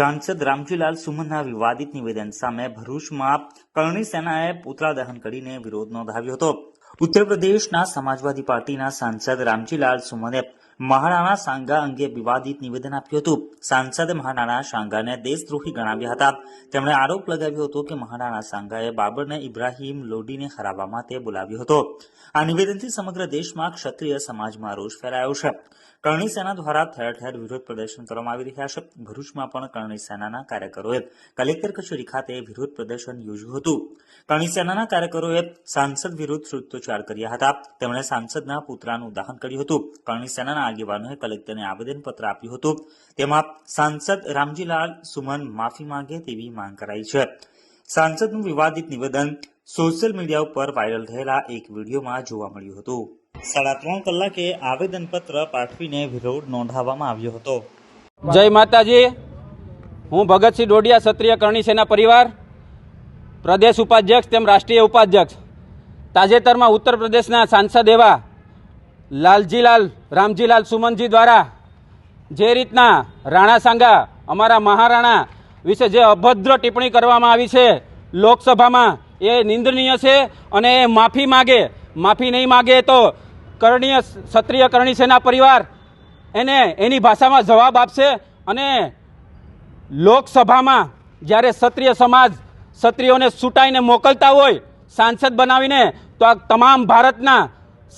સાંસદ રામજીલાલ સુમનના વિવાદિત નિવેદન સામે ભરૂચમાં કરણી સેનાએ પુતળા દહન કરીને વિરોધ નોંધાવ્યો હતો. ઉત્તર પ્રદેશના સમાજવાદી પાર્ટીના સાંસદ રામજીલાલ સુમને મહારાણા સાંગા અંગે વિવાદિત નિવેદન આપ્યું હતું. સાંસદે મહારાણા સાંગાને દેશદ્રોહી ગણાવ્યા હતા. તેમણે આરોપ લગાવ્યો હતો કે મહારાણા સાંગાએ બાબરને ઇબ્રાહીમ લોડીને હરાવવા માટે બોલાવ્યો હતો. આ નિવેદનથી સમગ્ર દેશમાં ક્ષત્રિય સમાજમાં રોષ ફેલાયો છે. કરણી સેના દ્વારા ઠેર ઠેર વિરોધ પ્રદર્શન કરવામાં આવી રહ્યા છે. ભરૂચમાં પણ કરણી સેનાના કાર્યકરોએ કલેક્ટર કચેરી ખાતે વિરોધ પ્રદર્શન યોજ્યું હતું. કરણી સેનાના કાર્યકરોએ સાંસદ વિરુદ્ધ સૂત્રોચ્ચાર કર્યા હતા. તેમણે સાંસદના પુતળાનું દહન કર્યું હતું. કરણી સેનાના આગેવાનોએ કલેક્ટરને આવેદનપત્ર આપ્યું હતું. તેમાં સાંસદ રામજીલાલ સુમન માફી માંગે તેવી માંગ કરાઈ છે. સાંસદનું વિવાદિત નિવેદન સોશિયલ મીડિયા ઉપર વાયરલ થયેલા એક વિડીયોમાં જોવા મળ્યું હતું. સાડા ત્રણ કલાકે આવેદનપત્ર પાઠવીને વિરોધ નોંધાવવામાં આવ્યો હતો. જય માતાજી. હું ભગતસિંહ ડોડિયા ક્ષત્રિય કરણી સેના પરિવાર, પ્રદેશ ઉપાધ્યક્ષ તેમ રાષ્ટ્રીય ઉપાધ્યક્ષ. તાજેતરમાં ઉત્તર પ્રદેશના સાંસદ એવા લાલજીલાલ, રામજીલાલ સુમનજી દ્વારા જે રીતના રાણા સાંગા, અમારા મહારાણા વિશે જે અભદ્ર ટિપ્પણી કરવામાં આવી છે લોકસભામાં, એ નિંદનીય છે અને એ માફી માગે. માફી નહીં માગે તો કરણીય ક્ષત્રિય કરણી સેના પરિવાર એને એની ભાષામાં જવાબ આપશે અને લોકસભામાં જ્યારે ક્ષત્રિય સમાજ ક્ષત્રિયોને છૂટાઈને મોકલતા હોય સાંસદ બનાવીને, તો આ તમામ ભારતના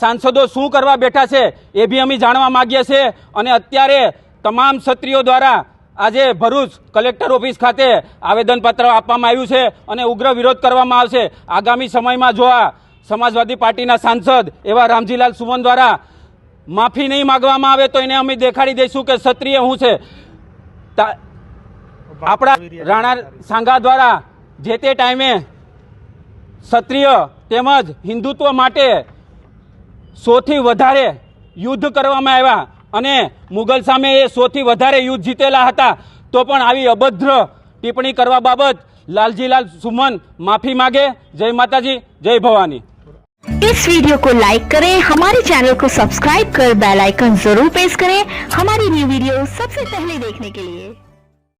સાંસદો શું કરવા બેઠા છે એ બી અમે જાણવા માગીએ છીએ. અને અત્યારે તમામ ક્ષત્રિયો દ્વારા આજે ભરૂચ કલેક્ટર ઓફિસ ખાતે આવેદનપત્ર આપવામાં આવ્યું છે અને ઉગ્ર વિરોધ કરવામાં આવશે. આગામી સમયમાં જો આ સમાજવાદી પાર્ટીના સાંસદ એવા રામજીલાલ સુમન દ્વારા માફી નહીં માગવામાં આવે તો એને અમે દેખાડી દઈશું કે ક્ષત્રિય શું છે. આપણા રાણા સાંગા દ્વારા જે તે ટાઈમે ક્ષત્રિય તેમજ હિન્દુત્વ માટે સૌથી વધારે યુદ્ધ કરવામાં આવ્યા અને મુગલ સામે એ સૌથી વધારે યુદ્ધ જીતેલા હતા તો પણ આવી અભદ્ર ટિપ્પણી કરવા બાબત લાલજીલાલ સુમન માફી માગે જય માતાજી જય ભવાની इस वीडियो को लाइक करें हमारे चैनल को सब्सक्राइब कर बेल आइकन जरूर प्रेस करें हमारी न्यू वीडियो सबसे पहले देखने के लिए